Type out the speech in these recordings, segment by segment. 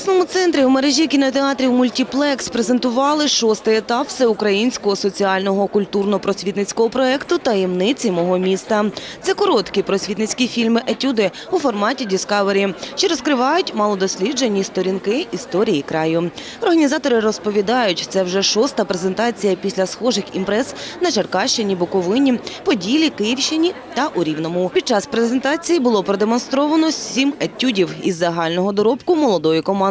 обласному центрі в мережі кінотеатрів «Мультіплекс» презентували шостий етап всеукраїнського соціального культурно-просвітницького проєкту «Таємниці мого міста». Це короткі просвітницькі фільми-етюди у форматі «Діскавері», що розкривають малодосліджені сторінки історії краю. Організатори розповідають, це вже шоста презентація після схожих імпрес на Черкащині, Буковині, Поділі, Київщині та у Рівному. Під час презентації було продемонстровано сім етюдів із загального доробку молодої команди,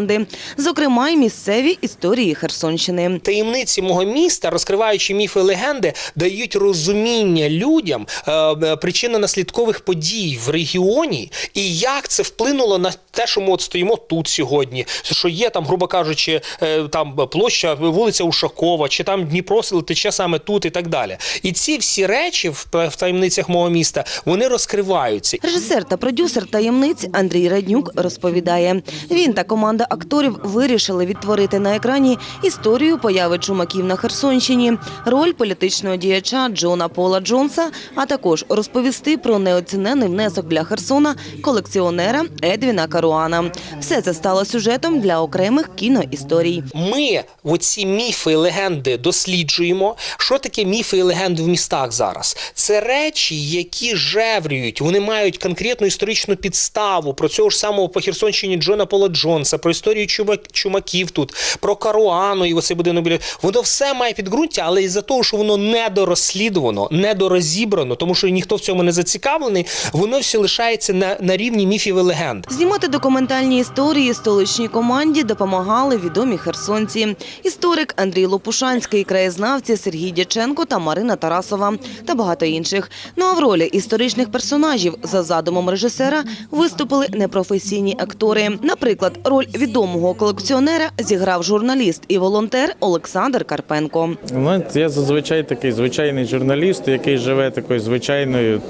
зокрема й місцеві історії Херсонщини. Таємниці мого міста, розкриваючи міфи і легенди, дають розуміння людям е, е, причинно-наслідкових подій в регіоні і як це вплинуло на те, що ми от стоїмо тут сьогодні. Що є там, грубо кажучи, е, там площа вулиця Ушакова, чи там Дніпро тече саме тут і так далі. І ці всі речі в, таємницях мого міста вони розкриваються. Режисер та продюсер таємниць Андрій Раднюк розповідає. Він та команда акторів вирішили відтворити на екрані історію появи чумаків на Херсонщині, роль політичного діяча Джона Пола Джонса, а також розповісти про неоцінений внесок для Херсона колекціонера Едвіна Каруана. Все це стало сюжетом для окремих кіноісторій. Ми оці міфи і легенди досліджуємо. Що таке міфи і легенди в містах зараз? Це речі, які жеврюють, вони мають конкретну історичну підставу про цього ж самого по Херсонщині Джона Пола Джонса, про історію чумаків тут, про Каруану і оцей будинок біля. Воно все має підґрунтя, але із-за того, що воно недорозслідувано, недорозібрано, тому що ніхто в цьому не зацікавлений, воно все лишається на, на рівні міфів і легенд. Знімати документальні історії столичній команді допомагали відомі херсонці. Історик Андрій Лопушанський, краєзнавці Сергій Дяченко та Марина Тарасова та багато інших. Ну а в ролі історичних персонажів за задумом режисера виступили непрофесійні актори. Наприклад, роль відомого колекціонера зіграв журналіст і волонтер Олександр Карпенко. Ну, я зазвичай такий звичайний журналіст, який живе такою звичайною,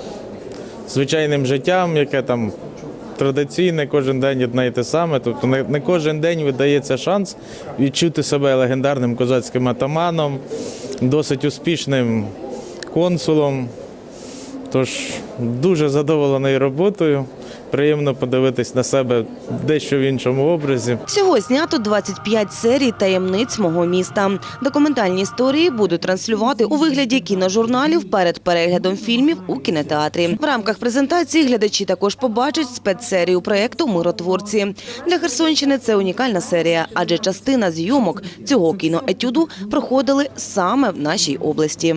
звичайним життям, яке там традиційне, кожен день одне і те саме. Тобто не, кожен день видається шанс відчути себе легендарним козацьким атаманом, досить успішним консулом. Тож дуже задоволений роботою. Приємно подивитись на себе дещо в іншому образі. Всього знято 25 серій таємниць мого міста. Документальні історії будуть транслювати у вигляді кіножурналів перед переглядом фільмів у кінотеатрі. В рамках презентації глядачі також побачать спецсерію проєкту Миротворці. Для Херсонщини це унікальна серія, адже частина зйомок цього кіноетюду проходили саме в нашій області.